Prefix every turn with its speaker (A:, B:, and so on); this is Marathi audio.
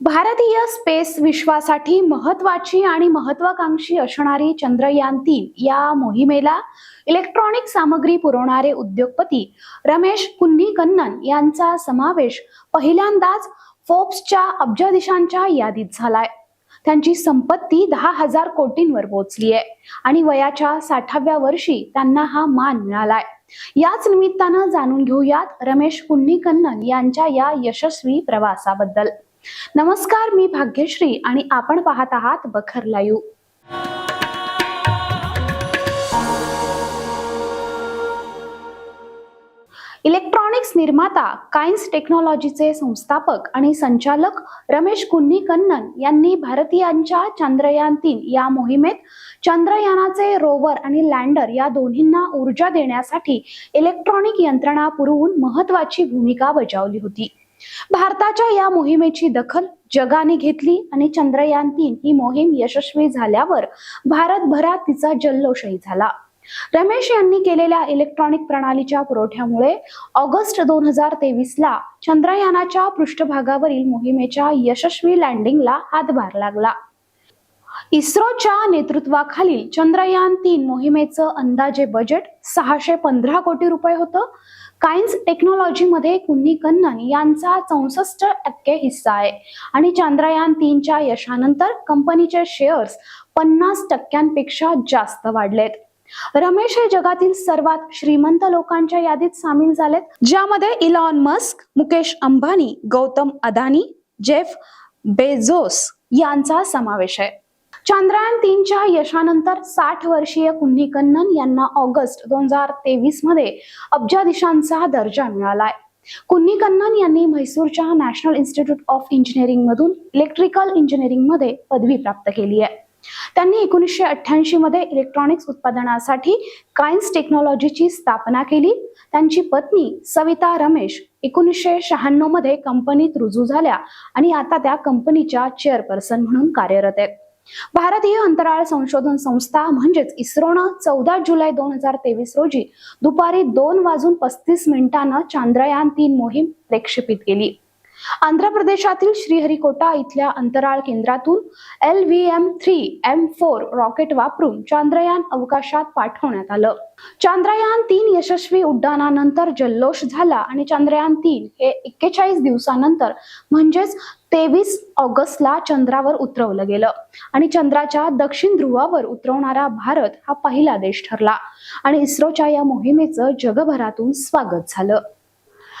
A: भारतीय स्पेस विश्वासाठी महत्वाची आणि महत्वाकांक्षी असणारी चंद्रयान तीन या मोहिमेला इलेक्ट्रॉनिक सामग्री पुरवणारे उद्योगपती रमेश कुन्नीकन्नन यांचा समावेश पहिल्यांदाच फोर्ब्सच्या अब्जाधीशांच्या यादीत झालाय. त्यांची संपत्ती दहा हजार कोटींवर पोहोचली आहे आणि वयाच्या साठाव्या वर्षी त्यांना हा मान मिळालाय. याच निमित्तानं जाणून घेऊयात रमेश कुन्नीकन्नन यांच्या या यशस्वी प्रवासाबद्दल. नमस्कार मी भाग्यश्री आणि आपण पाहत आहात बखर लाईव्ह. इलेक्ट्रॉनिक्स निर्माता काइन्स टेक्नॉलॉजीचे संस्थापक आणि संचालक रमेश कुन्नी कन्नन यांनी भारतीयांच्या चंद्रयान तीन या मोहिमेत चंद्रयानाचे रोवर आणि लँडर या दोन्हींना ऊर्जा देण्यासाठी इलेक्ट्रॉनिक यंत्रणा पुरवून महत्वाची भूमिका बजावली होती. भारताच्या या मोहिमेची दखल जगाने घेतली आणि चंद्रयान तीन ही मोहीम यशस्वी झाल्यावर भारतभरात तिचा जल्लोषही झाला. रमेश यांनी केलेल्या इलेक्ट्रॉनिक प्रणालीच्या पुरवठ्यामुळे ऑगस्ट दोन हजार तेवीस ला चंद्रयानाच्या पृष्ठभागावरील मोहिमेच्या यशस्वी लँडिंगला हातभार लागला. इस्रोच्या नेतृत्वाखालील चंद्रयान तीन मोहिमेचं अंदाजे बजेट सहाशे पंधरा कोटी रुपये होतं. काइन्स टेक्नॉलॉजीमध्ये कुन्नी कन्नन यांचा चौसष्ट टक्के हिस्सा आहे. आणि चांद्रयान तीनच्या यशानंतर कंपनीचे शेअर्स पन्नास टक्क्यांपेक्षा जास्त वाढलेत. रमेश हे जगातील सर्वात श्रीमंत लोकांच्या यादीत सामील झालेत ज्यामध्ये Elon Musk Mukesh Ambani Gautam Adani Jeff Bezos यांचा समावेश आहे. चांद्रयान तीनच्या यशानंतर साठ वर्षीय कुन्हीकन्नन यांना ऑगस्ट दोन हजार तेवीसमध्ये अब्जाधीशांचा दर्जा मिळालाय. कुन्नीकन्नन यांनी म्हैसूरच्या नॅशनल इन्स्टिट्यूट ऑफ इंजिनिअरिंग मधून इलेक्ट्रिकल इंजिनिअरिंगमध्ये पदवी प्राप्त केली आहे. त्यांनी एकोणीसशे अठ्ठ्याऐंशी मध्ये इलेक्ट्रॉनिक्स उत्पादनासाठी काइन्स टेक्नॉलॉजीची स्थापना केली. त्यांची पत्नी सविता रमेश एकोणीसशे शहाण्णवमध्ये कंपनीत रुजू झाल्या आणि आता त्या कंपनीच्या चेअरपर्सन म्हणून कार्यरत आहेत. भारतीय अंतराळ संशोधन संस्था म्हणजेच इस्रोनं चौदा जुलै दोन हजार तेवीस रोजी दुपारी दोन वाजून पस्तीस मिनिटानं चांद्रयान तीन मोहीम प्रक्षेपित केली. आंध्र प्रदेशातील श्रीहरिकोटा इथल्या अंतराळ केंद्रातून L V M three M four rocket वापरून चांद्रयान अवकाशात पाठवण्यात आलं. चांद्रयान तीन यशस्वी उड्डाणानंतर जल्लोष झाला आणि चांद्रयान तीन हे एक्केचाळीस दिवसानंतर म्हणजेच तेवीस ऑगस्टला चंद्रावर उतरवलं गेलं. आणि चंद्राच्या दक्षिण ध्रुवावर उतरवणारा भारत हा पहिला देश ठरला. आणि इस्रोच्या या मोहिमेचं जगभरातून स्वागत झालं.